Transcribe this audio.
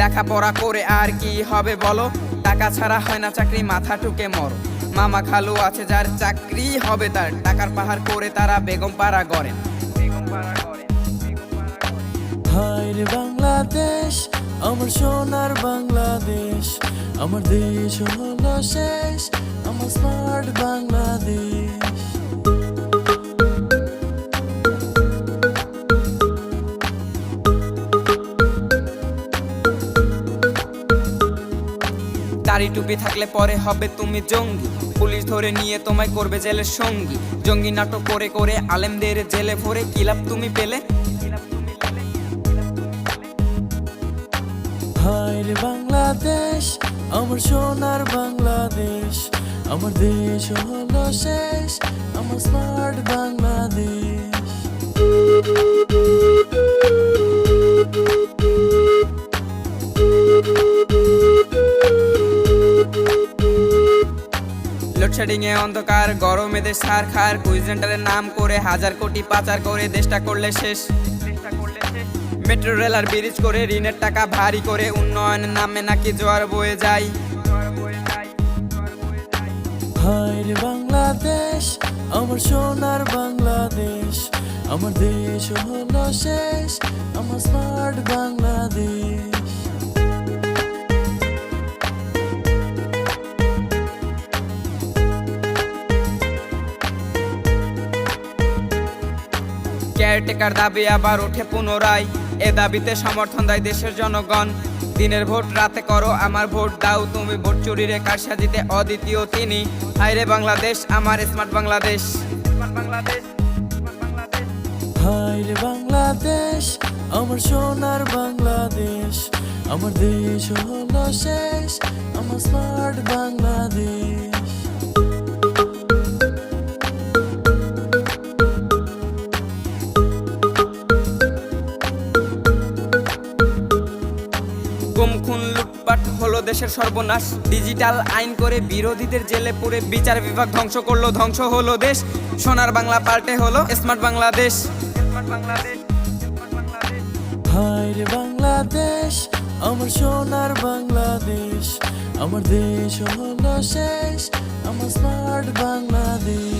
লেখাপড়া করে আর কি হবে বলো? টাকা ছাড়া হয় না চাকরি, মাথা টুকে মর। মামা খালু আছে যার চাকরি হবে তার। টাকার পাহাড় করে তারা বেগম পাড়া গড়েন বাংলাদেশ, আমার সোনার বাংলাদেশ। আমার দেশ হলো শেষ, আমার স্মার্ট বাংলাদেশ। দাড়ি টুপি থাকলে পরে হবে তুমি জঙ্গি। পুলিশ ধরে নিয়ে তোমায় করবে জেলের সঙ্গী। জঙ্গি নাটক করে করে আলেমদের জেলে ভরে কিলাপ তুমি পেলে? হায় রে বাংলাদেশ, আমার সোনার বাংলাদেশ। আমার দেশ হলো শেষ, আমার স্মার্ট লোডশেডিং এ অন্ধকার, গরমে দেশ সার খার। কুইজেন্টারের নাম করে হাজার কোটি পাচার করে দেশটা করলে শেষ। মেট্রো, রেল আর ব্রিজ করে ঋণের টাকা ভারী করে উন্নয়নের নামে নাকি জোয়ার বয়ে যায়। হায় বাংলাদেশ, আমার সোনার বাংলাদেশ। আমার দেশ হলো শেষ, আমার স্মার্ট বাংলাদেশ। কেয়ারটেকার দাবি আবার ওঠে পুনরায়? এ দাবিতে সমর্থন দেয় দেশের জনগণ। দিনের ভোট রাতে করো, আমার ভোট দাও, তুমি ভোট চুরিরে কার সাজিতে অদ্বিতীয় তিনি? হায়রে বাংলাদেশ, আমার স্মার্ট বাংলাদেশ। হায় রে বাংলাদেশ, আমার সোনার বাংলাদেশ। আমার দেশ হলো শেষ, আমার স্মার্ট বাংলাদেশ। গুম, খুন, লুটপাট হলো দেশের সর্বনাশ। ডিজিটাল আইন করে বিরোধীদের জেলে পুরে বিচার বিভাগ ধ্বংস করল, ধ্বংস হলো দেশ। সোনার বাংলা পাল্টে হলো স্মার্ট বাংলাদেশ। হায় বাংলাদেশ, আমার সোনার বাংলাদেশ। আমার দেশ হলো শেষ, আমার স্মার্ট বাংলাদেশ।